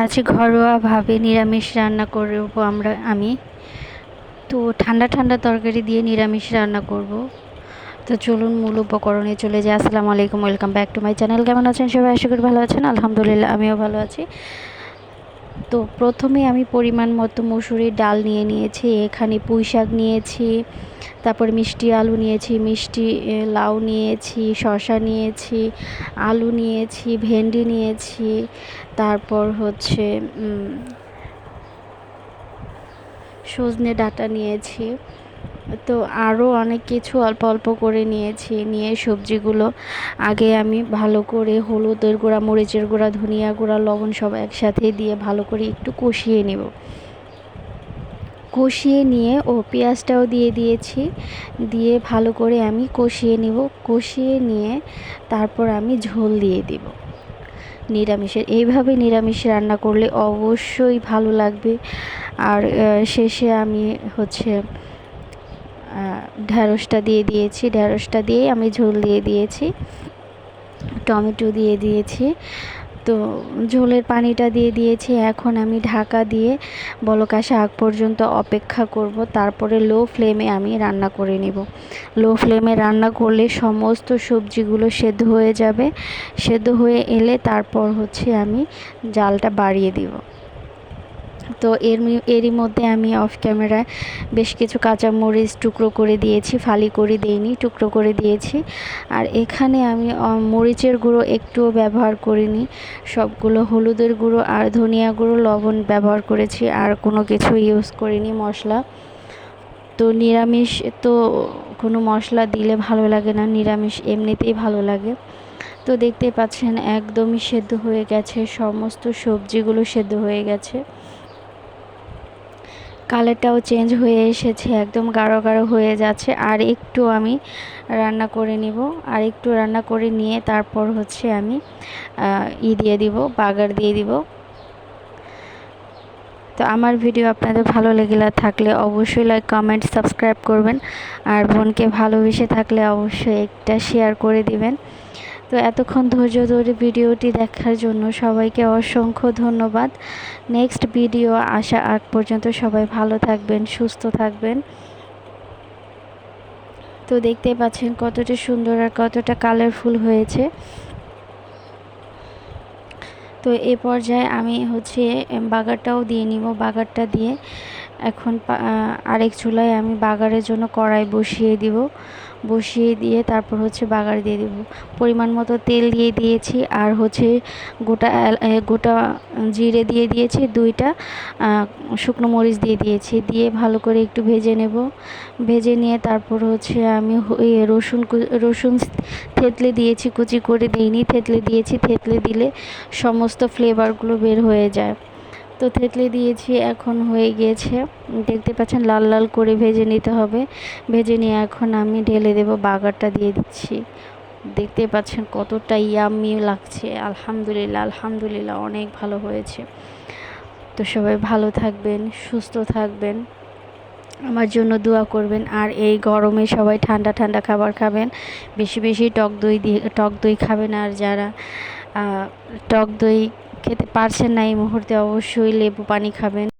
আজ ঘরোয়াভাবে নিরামিষ রান্না করব আমরা, আমি। তো ঠান্ডা ঠান্ডা তরকারি দিয়ে নিরামিষ রান্না করব। তো চলুন মূল উপকরণে চলে যাই। আসসালামু আলাইকুম, welcome back to my channel. কেমন আছেন সবাই? আশা করি ভালো আছেন। আলহামদুলিল্লাহ, আমিও ভালো আছি। তো প্রথমে আমি পরিমাণ মতো মসুরির ডাল নিয়ে নিয়েছি, এখানে পুঁই শাক নিয়েছি, তারপর মিষ্টি আলু নিয়েছি, মিষ্টি লাউ নিয়েছি শশা নিয়েছি, আলু নিয়েছি, ভেন্ডি নিয়েছি, তারপর হচ্ছে সজনে ডাটা নিয়েছি। তো আরও অনেক কিছু অল্প অল্প করে নিয়েছি। নিয়ে সবজিগুলো আগে আমি ভালো করে হলুদের গুঁড়া, মরিচের গুঁড়া, ধনিয়া গুঁড়া, লবণ সব একসাথে দিয়ে ভালো করে একটু কষিয়ে নেব। কষিয়ে নিয়ে ও পেঁয়াজটাও দিয়ে দিয়েছি। দিয়ে ভালো করে আমি কষিয়ে নিব। কষিয়ে নিয়ে তারপর আমি ঝোল দিয়ে দিব। নিরামিষের এইভাবে নিরামিষ রান্না করলে অবশ্যই ভালো লাগবে। আর শেষে আমি হচ্ছে ঢ্যাঁড়সটা দিয়ে দিয়েছি। ঢ্যাঁড়সটা দিয়ে আমি ঝোল দিয়ে দিয়েছি। টমেটো দিয়ে দিয়েছি। তো ঝোলের পানিটা দিয়ে দিয়েছি। এখন আমি ঢাকা দিয়ে বলক আসা আগ পর্যন্ত অপেক্ষা করব। তারপরে লো ফ্লেমে আমি রান্না করে নেব। লো ফ্লেমে রান্না করলে সমস্ত সবজিগুলো সেদ্ধ হয়ে যাবে। সেদ্ধ হয়ে এলে তারপর হচ্ছে আমি জালটা বাড়িয়ে দিব। তো এর এরই মধ্যে আমি অফ ক্যামেরায় বেশ কিছু কাঁচামরিচ টুকরো করে দিয়েছি, ফালি করে দিইনি, টুকরো করে দিয়েছি। আর এখানে আমি মরিচের গুঁড়ো একটুও ব্যবহার করিনি। সবগুলো হলুদের গুঁড়ো আর ধনিয়া গুঁড়ো, লবণ ব্যবহার করেছি, আর কোনো কিছু ইউজ করিনি মশলা। তো নিরামিষ তো কোনো মশলা দিলে ভালো লাগে না, নিরামিষ এমনিতেই ভালো লাগে। তো দেখতেই পাচ্ছেন একদমই সেদ্ধ হয়ে গেছে, সমস্ত সবজিগুলো সেদ্ধ হয়ে গেছে। কালারটাও চেঞ্জ হয়ে এসেছে, একদম গাঢ় গাঢ় হয়ে যাচ্ছে। আর একটু আমি রান্না করে নিব, আর একটু রান্না করে নিয়ে তারপর হচ্ছে আমি ই দিয়ে দিব, বাগার দিয়ে দিব। তো আমার ভিডিও আপনাদের ভালো লেগে থাকলে অবশ্যই লাইক কমেন্ট সাবস্ক্রাইব করবেন। আর বোনকে ভালোবেসে থাকলে অবশ্যই একটা শেয়ার করে দিবেন। তো এতক্ষণ ধৈর্য ধরে ভিডিওটি দেখার জন্য সবাইকে অসংখ্য ধন্যবাদ। নেক্সট ভিডিও আসা আগ পর্যন্ত সবাই ভালো থাকবেন, সুস্থ থাকবেন। তো দেখতে পাচ্ছেন কতটা সুন্দর আর কতটা কালারফুল হয়েছে। তো এ পর্যায়ে আমি হচ্ছে বাগারটাও দিয়ে নিব, বাগারটা দিয়ে এখন আরেক চুলায় আমি বাগারের জন্য কড়াই বসিয়ে দিব। বসিয়ে দিয়ে তারপর হচ্ছে বাগার দিয়ে দেবো। পরিমাণ মতো তেল দিয়ে দিয়েছি আর হচ্ছে গোটা গোটা জিরে দিয়ে দিয়েছি দুইটা। শুকনো মরিচ দিয়ে দিয়েছি। দিয়ে ভালো করে একটু ভেজে নেব। ভেজে নিয়ে তারপর হচ্ছে আমি রসুন রসুন থেতলে দিয়েছি। কুচি করে দিইনি। থেতলে দিয়েছি। থেতলে দিলে সমস্ত ফ্লেভারগুলো বের হয়ে যায়। তো থেতলে দিয়েছি, এখন হয়ে গিয়েছে দেখতে পাচ্ছেন, লাল লাল করে ভেজে নিতে হবে। ভেজে নিয়ে এখন আমি ঢেলে দেব, বাগারটা দিয়ে দিচ্ছি। দেখতে পাচ্ছেন, কতটা ইয়ামি লাগছে। আলহামদুলিল্লাহ আলহামদুলিল্লাহ, অনেক ভালো হয়েছে। তো সবাই ভালো থাকবেন, সুস্থ থাকবেন। আমার জন্য দোয়া করবেন। আর এই গরমে সবাই ঠান্ডা ঠান্ডা খাবার খাবেন। বেশি বেশি টক দই দিয়ে, টক দই খাবেন। আর যারা টক দই খেতে পারছেন না এই মুহূর্তে অবশ্যই লেবু পানি খাবেন।